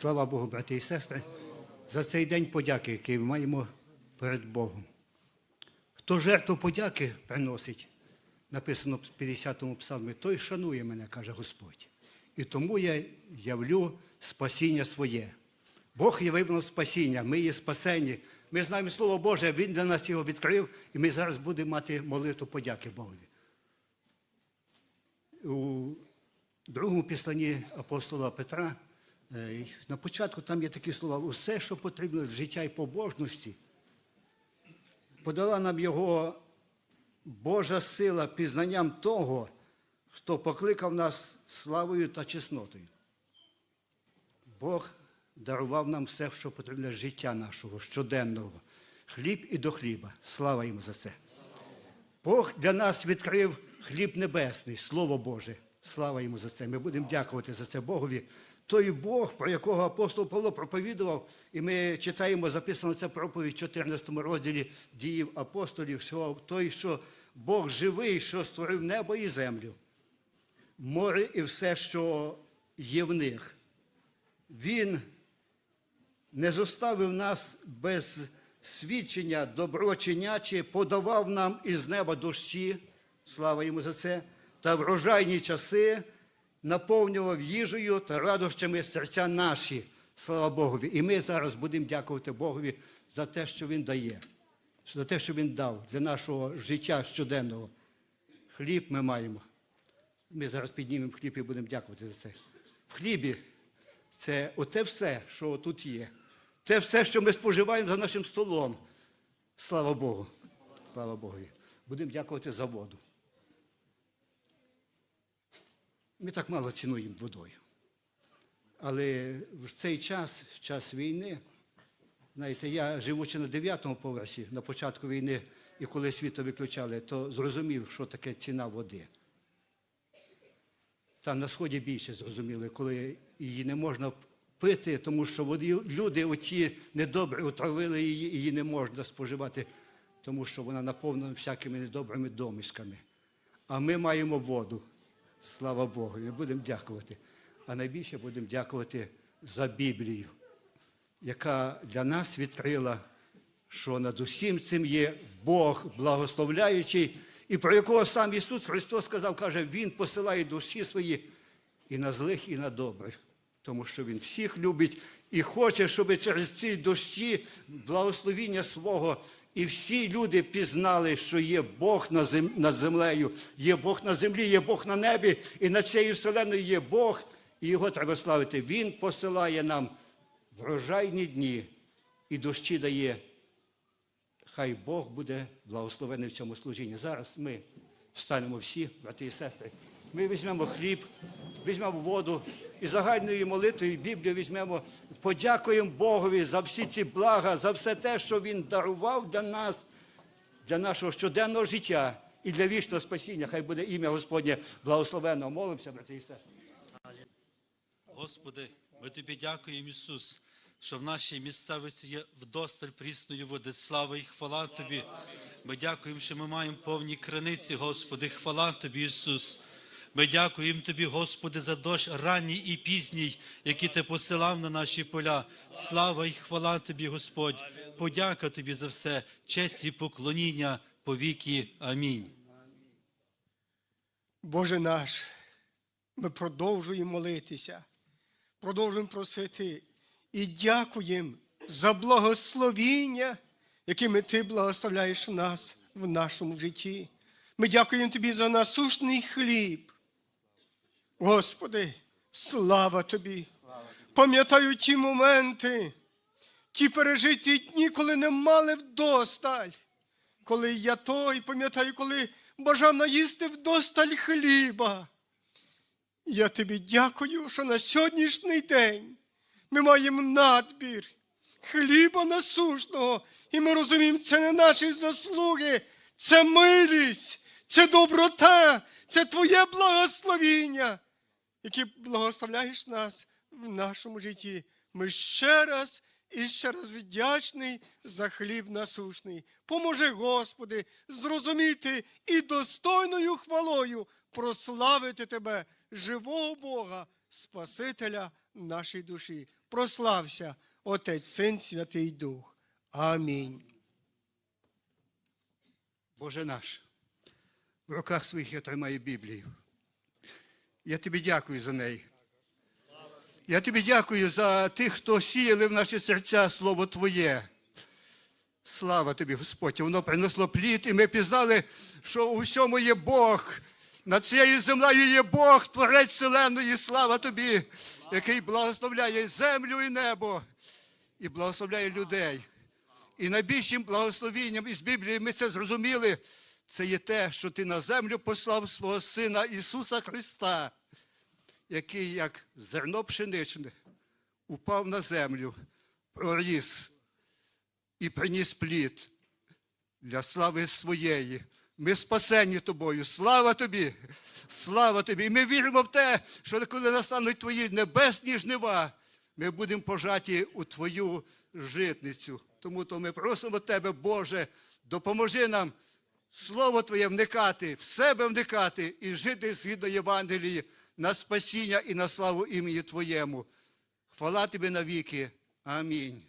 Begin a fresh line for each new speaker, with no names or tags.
Слава Богу, брати і сестри, за цей день подяки, який ми маємо перед Богом. Хто жертву подяки приносить, написано в 50-му псалмі, той шанує мене, каже Господь. І тому я явлю спасіння своє. Бог явив нам спасіння, ми є спасені. Ми знаємо Слово Боже, Він для нас його відкрив, і ми зараз будемо мати молитву подяки Богові. У другому післанні апостола Петра на початку там є такі слова: усе, що потрібно з життя і побожності, подала нам його Божа сила пізнанням того, хто покликав нас славою та чеснотою. Бог дарував нам все, що потрібно для життя нашого, щоденного, хліб і до хліба. Слава йому за це. Бог для нас відкрив хліб небесний, Слово Боже. Слава йому за це. Ми будемо дякувати за це Богові. Той Бог, про якого апостол Павло проповідував, і ми читаємо, записано це проповідь в 14 розділі діїв апостолів, що той, що Бог живий, що створив небо і землю, море і все, що є в них. Він не зоставив нас без свідчення доброчиняче, подавав нам із неба дощі, слава йому за це, та врожайні часи наповнював їжею та радощами серця наші, слава Богові. І ми зараз будемо дякувати Богові за те, що Він дає, за те, що Він дав для нашого життя щоденного. Хліб ми маємо. Ми зараз піднімемо хліб і будемо дякувати за це. В хлібі це оте все, що тут є. Це все, що ми споживаємо за нашим столом. Слава Богу. Слава Богу. Будемо дякувати за воду. Ми так мало цінуємо водою. Але в цей час, в час війни, знаєте, я живучи на 9-му поверсі, на початку війни, і коли світло виключали, то зрозумів, що таке ціна води. Там на сході більше зрозуміли, коли її не можна пити, тому що води, люди оті недобрі отравили її, її не можна споживати, тому що вона наповнена всякими недобрими домішками. А ми маємо воду. Слава Богу, ми будемо дякувати. А найбільше будемо дякувати за Біблію, яка для нас відкрила, що над усім цим є Бог благословляючий, і про якого сам Ісус Христос сказав, каже, Він посилає душі свої і на злих, і на добрих. Тому що Він всіх любить і хоче, щоб через ці дощі благословіння свого і всі люди пізнали, що є Бог на над землею, є Бог на землі, є Бог на небі, і над цією вселеною є Бог, і його треба славити. Він посилає нам врожайні дні і дощі дає. Хай Бог буде благословений в цьому служінні. Зараз ми встанемо всі, брати і сестри. Ми візьмемо хліб, візьмемо воду і загальною молитвою Біблію візьмемо, подякуємо Богові за всі ці блага, за все те, що Він дарував для нас, для нашого щоденного життя і для вічного спасіння. Хай буде ім'я Господнє благословенно. Молимося, брати і сестри.
Господи, ми тобі дякуємо, Ісус, що в нашій місцевості є вдосталь прісної води. Слава і хвала Тобі. Ми дякуємо, що ми маємо повні криниці, Господи. Хвала Тобі, Ісус. Ми дякуємо Тобі, Господи, за дощ ранній і пізній, який Ти посилав на наші поля. Слава і хвала Тобі, Господь. Подяка Тобі за все, честь і поклоніння по віки. Амінь.
Боже наш, ми продовжуємо молитися, продовжуємо просити і дякуємо за благословіння, якими Ти благословляєш нас в нашому житті. Ми дякуємо Тобі за насушний хліб. Господи, слава Тобі! Пам'ятаю ті моменти, ті пережиті дні, коли не мали вдосталь. Коли я той, пам'ятаю, коли бажав наїсти вдосталь хліба. Я тобі дякую, що на сьогоднішній день ми маємо надбір хліба насушного, і ми розуміємо, це не наші заслуги, це милість, це доброта, це Твоє благословіння, яке благословляєш нас в нашому житті. Ми ще раз і ще раз вдячний за хліб насушний. Поможи, Господи, зрозуміти і достойною хвалою прославити Тебе, живого Бога, Спасителя нашої душі. Прослався Отець, Син, Святий Дух. Амінь.
Боже наш, в руках своїх я тримаю Біблію. Я тобі дякую за неї. Я тобі дякую за тих, хто сіяли в наші серця Слово Твоє. Слава тобі, Господь, воно принесло плід, і ми пізнали, що у всьому є Бог. Над цією землею є Бог, творець вселеної, слава тобі, який благословляє землю і небо, і благословляє людей. І найбільшим благословінням із Біблії ми це зрозуміли. Це є те, що ти на землю послав свого Сина Ісуса Христа, який, як зерно пшеничне, упав на землю, проріс і приніс плід для слави своєї. Ми спасені тобою. Слава тобі! Слава тобі! І ми віримо в те, що коли настануть твої небесні жнива, ми будемо пожаті у твою житницю. Тому то ми просимо тебе, Боже, допоможи нам Слово Твоє вникати, в себе вникати і жити згідно Євангелії на спасіння і на славу імені Твоєму. Хвала тобі навіки. Амінь.